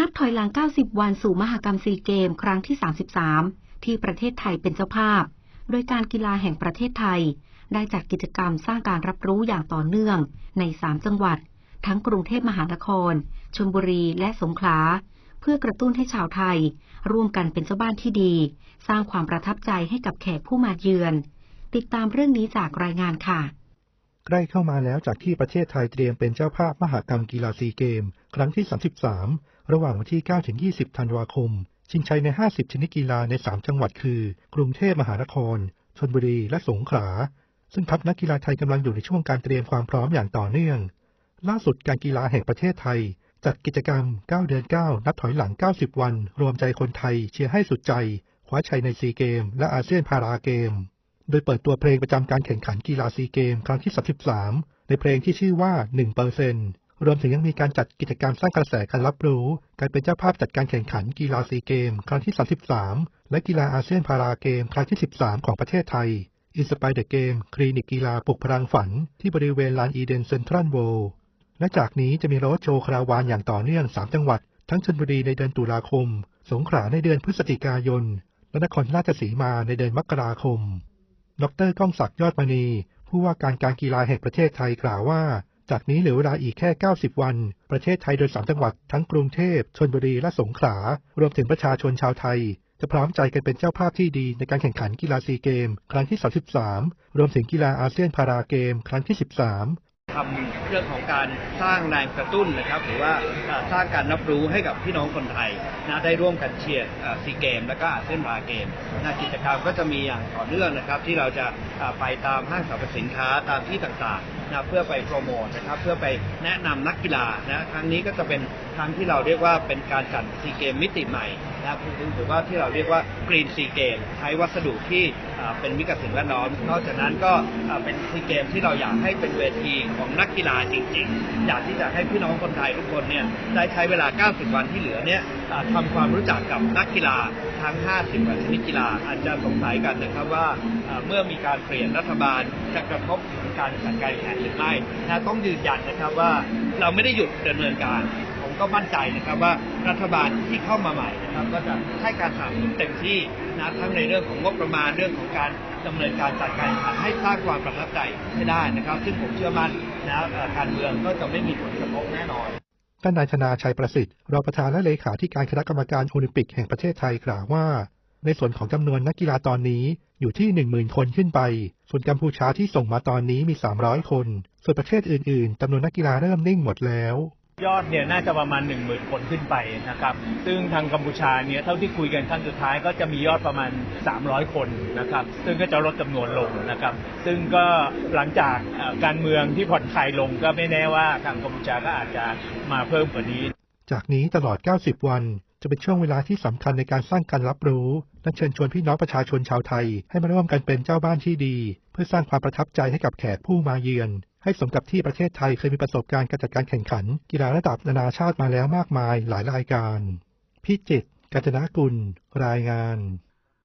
นับถอยหลัง 90 วันสู่มหกรรมซีเกม ครั้งที่ 33 ที่ประเทศไทยเป็นเจ้าภาพ โดยการกีฬาแห่งประเทศไทย ได้จัดกิจกรรมสร้างการรับรู้อย่างต่อเนื่องใน 3 จังหวัด ทั้งกรุงเทพมหานคร ชลบุรีและสงขลา เพื่อกระตุ้นให้ชาวไทย ร่วมกันเป็นเจ้าบ้านที่ดี สร้างความประทับใจให้กับแขกผู้มาเยือน ติดตามเรื่องนี้จากรายงานค่ะใกล้เข้ามาแล้วจากที่ประเทศไทยเตรียมเป็นเจ้าภาพมหกรรมกีฬาซีเกม ครั้งที่ 33 ระหว่างวันที่ 9 ถึง 20 ธันวาคม ชิงชัยใน 50 ชนิดกีฬาใน 3 จังหวัดคือ กรุงเทพมหานคร ชลบุรี และสงขลา ซึ่งทัพนักกีฬาไทยกำลังอยู่ในช่วงการเตรียมความพร้อมอย่างต่อเนื่อง ล่าสุดการกีฬาแห่งประเทศไทย จัดกิจกรรม 9 เดือน 9 นับถอยหลัง 90 วัน รวมใจคนไทยเชียร์ให้สุดใจ คว้าชัยในซีเกม และอาเซียนพาราเกม โดยเปิดตัวเพลงประจำการแข่งขันกีฬาซีเกม ครั้งที่ 33 ในเพลงที่ชื่อว่า 1% รวมถึงยังมีการจัดกิจกรรมสร้างกระแสการรับรู้ การเป็นเจ้าภาพจัดการแข่งขันกีฬาซีเกม ครั้งที่ 33 และกีฬาอาเซียนพาราเกม ครั้งที่ 13 ของประเทศไทยอินสปายเดอะเกมคลินิกกีฬาปลุกพลังฝัน ที่บริเวณลานอีเดนเซ็นทรัลโวลด์และจากนี้จะมีรดโชว์คราวานอย่างต่อเนื่อง 3 จังหวัด ทั้งชลบุรีในเดือนตุลาคม สงขลาในเดือนพฤศจิกายน และนครราชสีมาในเดือนมกราคม ดรก้องศักดิ์ยอดมณี ผู้ว่าการการกีฬาแห่งประเทศไทยกล่าวว่า จากนี้เหลือเวลาอีกแค่ 90 วัน ประเทศไทยโดย3จังหวัดทั้งกรุงเทพชลบุรีและสงขลารวมถึงประชาชนชาวไทย จะพร้อมใจกันเป็นเจ้าภาพที่ดีในการแข่งขันกีฬาซีเกม ครั้งที่ 33 รวมถึงกีฬาอาเซียนพาราเกม ครั้งที่ 13ทำเรื่องของการสร้างแรงกระตุ้นนะครับ หรือว่าสร้างการรับรู้ให้กับพี่น้องคนไทยนะได้ร่วมกันเชียร์ซีเกม และก็อาเซียนพาราเกมนะกิจกรรมก็จะมีอย่างต่อเนื่องนะครับ ที่เราจะไปตามห้างสรรพสินค้าตามที่ต่างๆ นะเพื่อไปโปรโมทนะครับเพื่อไปแนะนำนักกีฬานะครั้งนี้ก็จะเป็นครั้งที่เราเรียกว่าเป็นการจัดซีเกมมิติใหม่นะครับหรือว่าที่เราเรียกว่ากรีนซีเกมใช้วัสดุที่เป็นมิตรกับสิ่งแวดล้อม นอกจากนั้นก็เป็นซีเกมที่เราอยากให้เป็นเวทีของนักกีฬาจริงๆ อยากที่จะให้พี่น้องคนไทยทุกคนเนี่ยได้ใช้เวลา 90 วันที่เหลือเนี่ย ทำความรู้จักกับนักกีฬาทั้ง 50กว่าชนิดกีฬา อาจจะสงสัยกันนะครับว่าเมื่อมีการเปลี่ยนรัฐบาลจะกระทบการจัดการแข่งหรือไม่นะต้องยืนยันนะครับว่าเราไม่ได้หยุดดำเนินการ ผมก็มั่นใจนะครับว่ารัฐบาลที่เข้ามาใหม่นะครับก็จะให้การสนับสนุนเต็มที่นะทั้งในเรื่องของงบประมาณเรื่องของการดำเนินการจัดการแข่งขันให้สร้างความประทับใจให้ได้นะครับ ซึ่งผมเชื่อมั่นนะการเมืองก็จะไม่มีผลกระทบแน่นอน ท่านนายธนาชัยประสิทธิ์รองประธานและเลขาธิการคณะกรรมการโอลิมปิกแห่งประเทศไทยกล่าวว่า ในส่วนของจำนวนนักกีฬาตอนนี้อยู่ที่ 10,000 คนขึ้นไป ส่วนกัมพูชาที่ส่งมาตอนนี้มี 300 คน ส่วนประเทศอื่น ๆจำนวนนักกีฬาเริ่มนิ่งหมดแล้ว ยอดเนี่ยน่าจะประมาณ 1 0,000 คนขึ้นไปนะครับ ซึ่งทางกัมพูชาเนี่ยเท่าที่คุยกันครั้งสุดท้ายก็จะมียอดประมาณ 300 คนนะครับ ซึ่งก็จะลดจำนวนลงนะครับ ซึ่งก็หลังจากการเมืองที่ผ่อนคลายลงก็ไม่แน่ว่าทางกัมพูชาก็อาจจะมาเพิ่มกว่านี้ จากนี้ตลอด 90 วันจะเป็นช่วงเวลาที่สำคัญในการสร้างการรับรู้ และเชิญชวนพี่น้องประชาชนชาวไทย ให้มาร่วมกันเป็นเจ้าบ้านที่ดี เพื่อสร้างความประทับใจให้กับแขกผู้มาเยือน ให้สมกับที่ประเทศไทยเคยมีประสบการณ์การจัดการแข่งขัน กีฬาระดับนานาชาติมาแล้วมากมายหลายรายการ พิจิตรกัญจนากุล รายงาน